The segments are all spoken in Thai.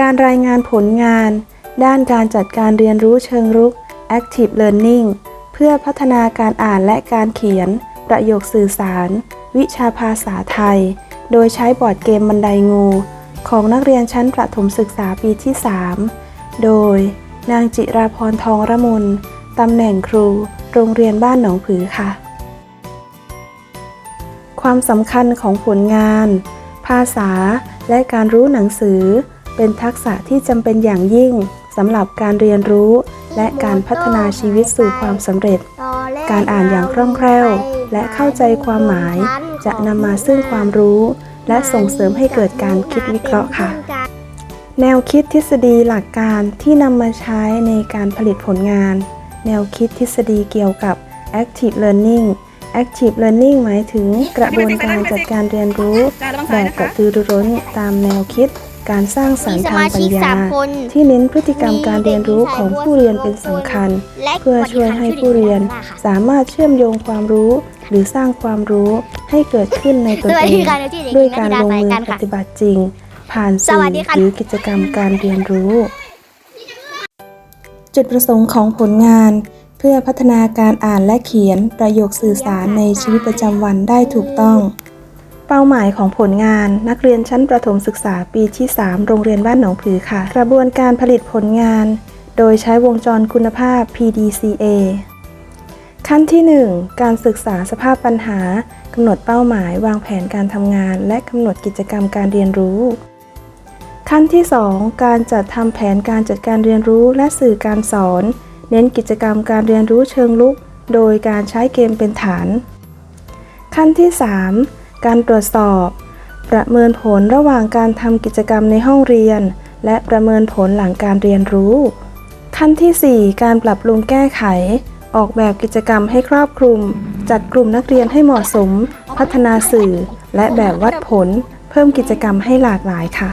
การรายงานผลงาน ด้านการจัดการเรียนรู้เชิงรุก Active Learning เพื่อพัฒนาการอ่านและการเขียน ประโยคสื่อสาร วิชาภาษาไทย โดยใช้บอร์ดเกมบันไดงู ของนักเรียนชั้นประถมศึกษาปีที่ 3 โดย นางจิราพรทองระมุนตำแหน่งครู โรงเรียนบ้านหนองผือค่ะ ความสำคัญของผลงาน ภาษาและการรู้หนังสือ เป็นทักษะที่จำเป็นอย่างยิ่งสำหรับการเรียนรู้ และการพัฒนาชีวิตสู่ความสำเร็จ การอ่านอย่างคล่องแคล่ว และเข้าใจความหมาย จะนำมาซึ่งความรู้ และส่งเสริมให้เกิดการคิดวิเคราะห์ค่ะ แนวคิดทฤษฎีหลักการที่นำมาใช้ในการผลิตผลงาน แนวคิดทฤษฎีเกี่ยวกับ active learning active learning หมายถึงกระบวนการจัดการเรียนรู้แบบกระตือรือร้นตามแนวคิด การสร้างสรรค์ทางปัญญา ที่เน้นพฤติกรรมการเรียนรู้ของผู้เรียนเป็นสำคัญ เพื่อช่วยให้ผู้เรียนสามารถเชื่อมโยงความรู้ หรือสร้างความรู้ให้เกิดขึ้นในตนสวัสเองด้วยการลงมือปฏิบัติจริง ผ่านสื่อหรือกิจกรรมการเรียนรู้ จุดประสงค์ของผลงานเพื่อพัฒนาการอ่านและเขียนประโยคสื่อสารในชีวิตประจำวันได้ถูกต้อง ป้าหมายของผลงานนักเรียนชั้นประถมศึกษาปีที่ 3 โรงเรียนบ้านหนองผือค่ะ กระบวนการผลิตผลงาน โดยใช้วงจรคุณภาพ PDCA ขั้นที่ 1 การศึกษาสภาพปัญหากำหนดเป้าหมายวางแผนการทำงาน และกำหนดกิจกรรมการเรียนรู้ ขั้นที่ 2 การจัดทำแผนการจัดการเรียนรู้และสื่อการสอน เน้นกิจกรรมการเรียนรู้เชิงลุก โดยการใช้เกมเป็นฐาน ขั้นที่ 3 การตรวจสอบ ประเมินผลระหว่างการทำกิจกรรมในห้องเรียน และประเมินผลหลังการเรียนรู้ ขั้นทีสี่ 4 การปรับปรุงแก้ไข ออกแบบกิจกรรมให้ครอบคลุม จัดกลุ่มนักเรียนให้เหมาะสม พัฒนาสื่อ และแบบวัดผล เพิ่มกิจกรรมให้หลากหลายค่ะ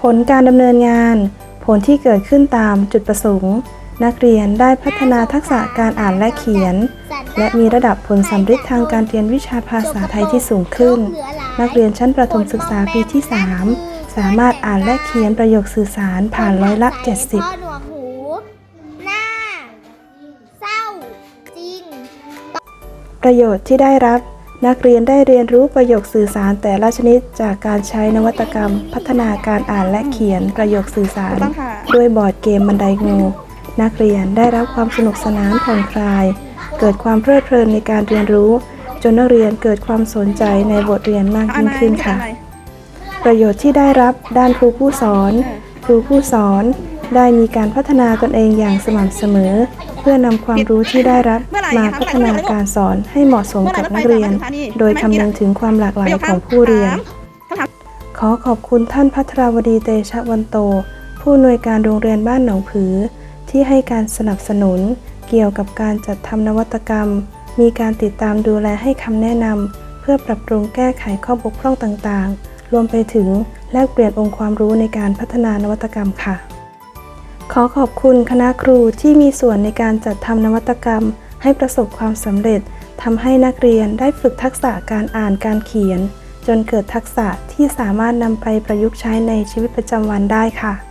ผลการดำเนินงาน ผลที่เกิดขึ้นตามจุดประสงค์ นักเรียนได้พัฒนาทักษะการอ่านและเขียน และมีระดับผลสำฤทธิ์ทางการเรียนวิชาภาษาไทยที่สูงขึ้น นักเรียนชั้นประถมศึกษาปีที่ 3 สามารถอ่านและเขียนประโยคสื่อสารผ่านร้อยละข้อหนวกหูหน้าเศร้าจริง70ประโยชน์ที่ได้รับ นักเรียนได้เรียนรู้ประโยคสื่อสารแต่ละชนิดจากการใช้นวัตกรรม พัฒนาการอ่านและเขียนประโยคสื่อสาร ด้วยบอร์ดเกมบันไดงู นักเรียนได้รับความสนุกสนานผ่อนคลาย เกิดความเพลิดเพลินในการเรียนรู้ จนนักเรียนเกิดความสนใจในบทเรียนมากยิ่งขึ้นค่ะ ประโยชน์ที่ได้รับด้านครูผู้สอน ครูผู้สอนได้มีการพัฒนาตนเองอย่างสม่ำเสมอ เพื่อนำความรู้ที่ได้รับมาพัฒนาการสอนให้เหมาะสมกับนักเรียน โดยคำนึงถึงความหลากหลายของผู้เรียน ขอขอบคุณท่านพัทรวดีเตชะวันโต ผู้อำนวยการโรงเรียนบ้านหนองผือ ที่ให้การสนับสนุน เกี่ยวกับการจัดทำนวัตกรรม มีการติดตามดูแลให้คำแนะนำเพื่อปรับปรุงแก้ไขข้อบกพร่องต่างๆ รวมไปถึงแลกเปลี่ยนองค์ความรู้ในการพัฒนานวัตกรรมค่ะ ขอขอบคุณคณะครูที่มีส่วนในการจัดทำนวัตกรรม ให้ประสบความสำเร็จทำให้นักเรียนได้ฝึกทักษะการอ่านการเขียน จนเกิดทักษะที่สามารถนำไปประยุกต์ใช้ในชีวิตประจำวันได้ค่ะ